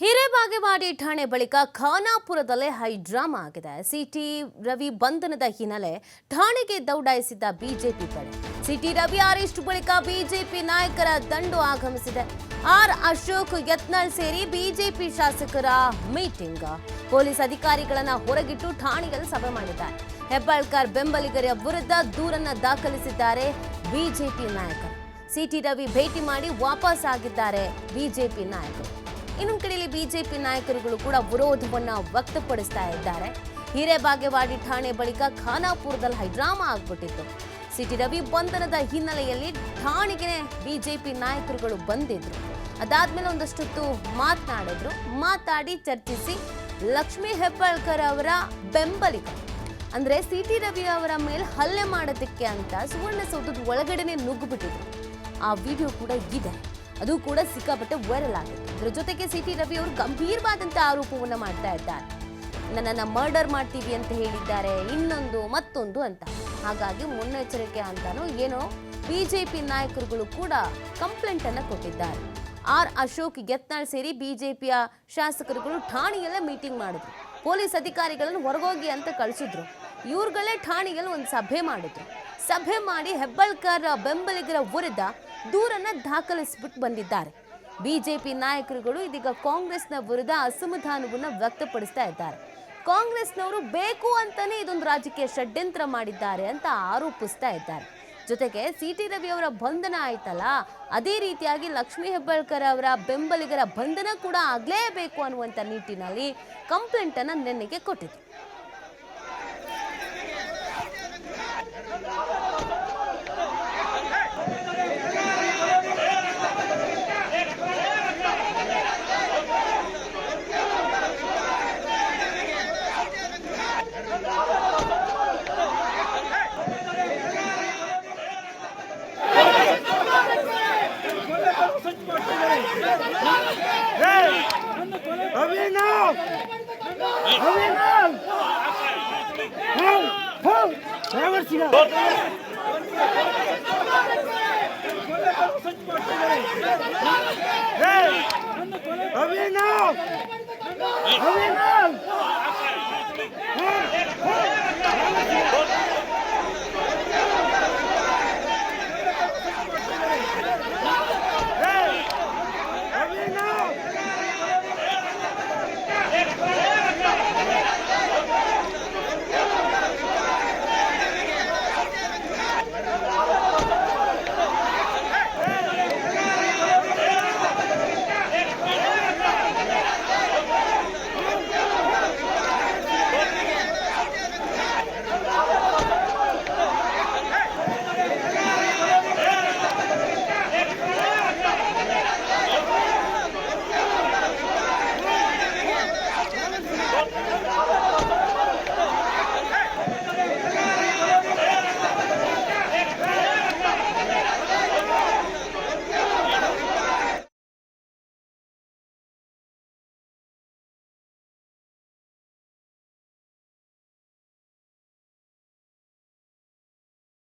ಹಿರೇಬಾಗೇವಾಡಿ ಠಾಣೆ ಬಳಿಕ ಖಾನಾಪುರದಲ್ಲೇ ಹೈ ಡ್ರಾಮಾ ಆಗಿದೆ. ಸಿಟಿ ರವಿ ಬಂಧನದ ಹಿನ್ನೆಲೆ ಠಾಣೆಗೆ ದೌಡಾಯಿಸಿದ್ದ ಬಿಜೆಪಿ ಪಡೆ. ಸಿಟಿ ರವಿ ಅರೆಸ್ಟ್ ಬಳಿಕ ಬಿಜೆಪಿ ನಾಯಕರ ದಂಡು ಆಗಮಿಸಿದೆ. ಆರ್ ಅಶೋಕ್ ಯತ್ನಾಳ್ ಸೇರಿ ಬಿಜೆಪಿ ಶಾಸಕರ ಮೀಟಿಂಗ್. ಪೊಲೀಸ್ ಅಧಿಕಾರಿಗಳನ್ನ ಹೊರಗಿಟ್ಟು ಠಾಣೆಯಲ್ಲಿ ಸಭೆ ಮಾಡಿದ್ದಾರೆ. ಹೆಬ್ಬಾಳ್ಕರ್ ಬೆಂಬಲಿಗರ ವಿರುದ್ಧ ದೂರನ್ನ ದಾಖಲಿಸಿದ್ದಾರೆ ಬಿಜೆಪಿ ನಾಯಕರು. ಸಿಟಿ ರವಿ ಭೇಟಿ ಮಾಡಿ ವಾಪಸ್ ಆಗಿದ್ದಾರೆ ಬಿಜೆಪಿ ನಾಯಕರು. ಇನ್ನೊಂದು ಕಡೆಯಲ್ಲಿ ಬಿಜೆಪಿ ನಾಯಕರುಗಳು ಕೂಡ ವಿರೋಧವನ್ನ ವ್ಯಕ್ತಪಡಿಸ್ತಾ ಇದ್ದಾರೆ. ಹಿರೇಬಾಗೇವಾಡಿ ಠಾಣೆ ಬಳಿಕ ಖಾನಾಪುರದಲ್ಲಿ ಹೈಡ್ರಾಮಾ ಆಗ್ಬಿಟ್ಟಿತ್ತು. ಸಿಟಿ ರವಿ ಬಂಧನದ ಹಿನ್ನೆಲೆಯಲ್ಲಿ ಠಾಣೆಗೆ ಬಿಜೆಪಿ ನಾಯಕರುಗಳು ಬಂದಿದ್ರು. ಅದಾದ್ಮೇಲೆ ಒಂದಷ್ಟೊತ್ತು ಮಾತನಾಡಿದ್ರು. ಮಾತಾಡಿ ಚರ್ಚಿಸಿ ಲಕ್ಷ್ಮೀ ಹೆಬ್ಬಾಳ್ಕರ್ ಅವರ ಬೆಂಬಲಿಗರು ಅಂದ್ರೆ ಸಿಟಿ ರವಿ ಅವರ ಮೇಲೆ ಹಲ್ಲೆ ಮಾಡೋದಕ್ಕೆ ಅಂತ ಸುವರ್ಣಸೌಧದ ಒಳಗಡೆನೆ ನುಗ್ಗುಬಿಟ್ಟಿದ್ರು. ಆ ವಿಡಿಯೋ ಕೂಡ ಇದೆ. ಅದು ಕೂಡ ಸಿಕ್ಕಾಪಟ್ಟೆ ವೈರಲ್ ಆಗುತ್ತೆ ಇದರ ಜೊತೆಗೆ ಸಿ ಟಿ ರವಿ ಅವರು ಗಂಭೀರವಾದಂತಹ ಆರೋಪವನ್ನ ಮಾಡ್ತಾ ಇದ್ದಾರೆ. ನನ್ನನ್ನು ಮರ್ಡರ್ ಮಾಡ್ತೀವಿ ಅಂತ ಹೇಳಿದ್ದಾರೆ. ಇನ್ನೊಂದು, ಮತ್ತೊಂದು ಅಂತ. ಹಾಗಾಗಿ ಮುನ್ನೆಚ್ಚರಿಕೆ ಅಂತಾನು ಏನೋ ಬಿಜೆಪಿ ನಾಯಕರುಗಳು ಕೂಡ ಕಂಪ್ಲೇಂಟ್ ಅನ್ನ ಕೊಟ್ಟಿದ್ದಾರೆ. ಆರ್ ಅಶೋಕ್ ಯತ್ನಾಳ್ ಸೇರಿ ಬಿಜೆಪಿಯ ಶಾಸಕರುಗಳು ಠಾಣೆಯಲ್ಲೇ ಮೀಟಿಂಗ್ ಮಾಡಿದ್ರು. ಪೊಲೀಸ್ ಅಧಿಕಾರಿಗಳನ್ನು ಹೊರಗೋಗಿ ಅಂತ ಕಳಿಸಿದ್ರು. ಇವ್ರುಗಳೇ ಠಾಣೆಯಲ್ಲಿ ಒಂದು ಸಭೆ ಮಾಡಿದ್ರು. ಸಭೆ ಮಾಡಿ ಹೆಬ್ಬಾಳ್ಕರ್ ಬೆಂಬಲಿಗರ ವಿರುದ್ಧ ದೂರನ್ನ ದಾಖಲಿಸ್ಬಿಟ್ಟು ಬಂದಿದ್ದಾರೆ. ಬಿಜೆಪಿ ನಾಯಕರುಗಳು ಇದೀಗ ಕಾಂಗ್ರೆಸ್ನ ವಿರುದ್ಧ ಅಸಮಾಧಾನವನ್ನು ವ್ಯಕ್ತಪಡಿಸ್ತಾ ಇದ್ದಾರೆ. ಕಾಂಗ್ರೆಸ್ನವರು ಬೇಕು ಅಂತಲೇ ಇದೊಂದು ರಾಜಕೀಯ ಷಡ್ಯಂತ್ರ ಮಾಡಿದ್ದಾರೆ ಅಂತ ಆರೋಪಿಸ್ತಾ ಇದ್ದಾರೆ. ಜೊತೆಗೆ ಸಿ ಟಿ ರವಿ ಅವರ ಬಂಧನ ಆಯ್ತಲ್ಲ, ಅದೇ ರೀತಿಯಾಗಿ ಲಕ್ಷ್ಮೀ ಹೆಬ್ಬಾಳ್ಕರ್ ಅವರ ಬೆಂಬಲಿಗರ ಬಂಧನ ಕೂಡ ಆಗಲೇಬೇಕು ಅನ್ನುವಂಥ ನಿಟ್ಟಿನಲ್ಲಿ ಕಂಪ್ಲೇಂಟ್ ನೆನ್ನೆಗೆ ನಿನ್ನೆಗೆ ಕೊಟ್ಟಿದ್ರು. ¡A mí no! ¡A mí no! ¡Hau! ¡Hau! ¡A ver si no! No!